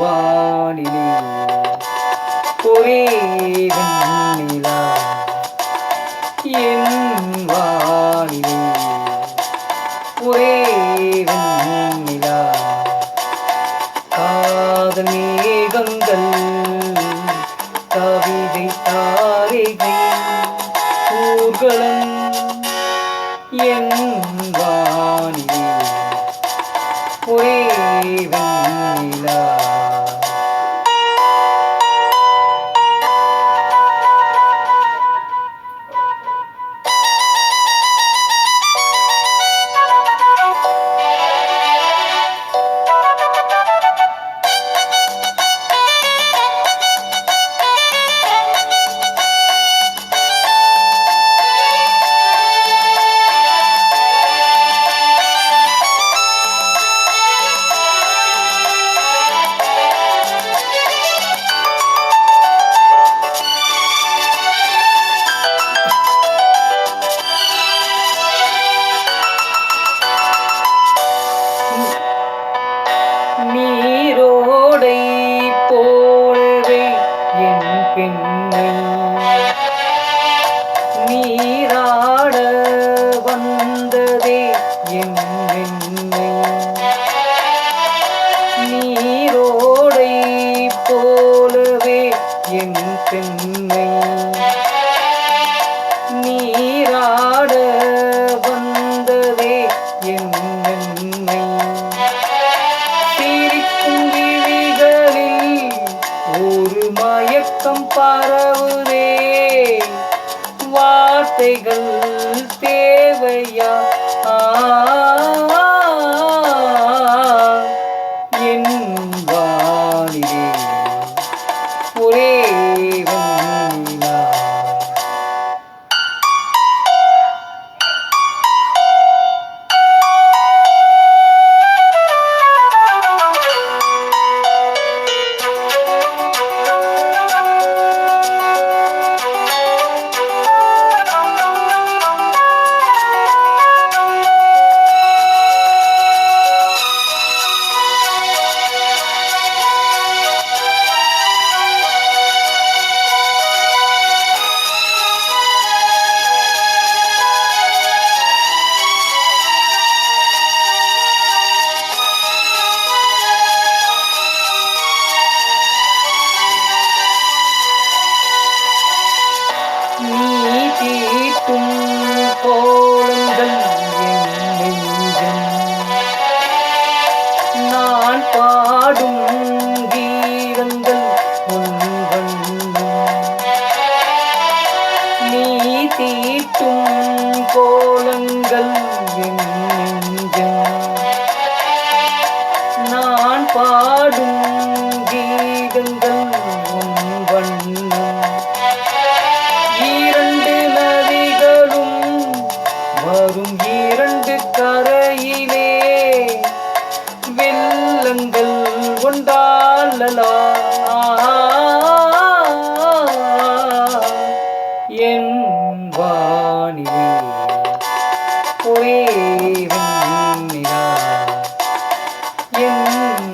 വാനിലെ പോയേ വെണ്ണില. എൻ വാനിലെ என் நீரா மயக்கம் பரவுதே. வார்த்தைகள் தேவையா? ஆ, பாடும் கீதங்கள் நீ தீட்டும் கோலங்கள் என் கொண்டாளலா என் வானிலே ஒரே என்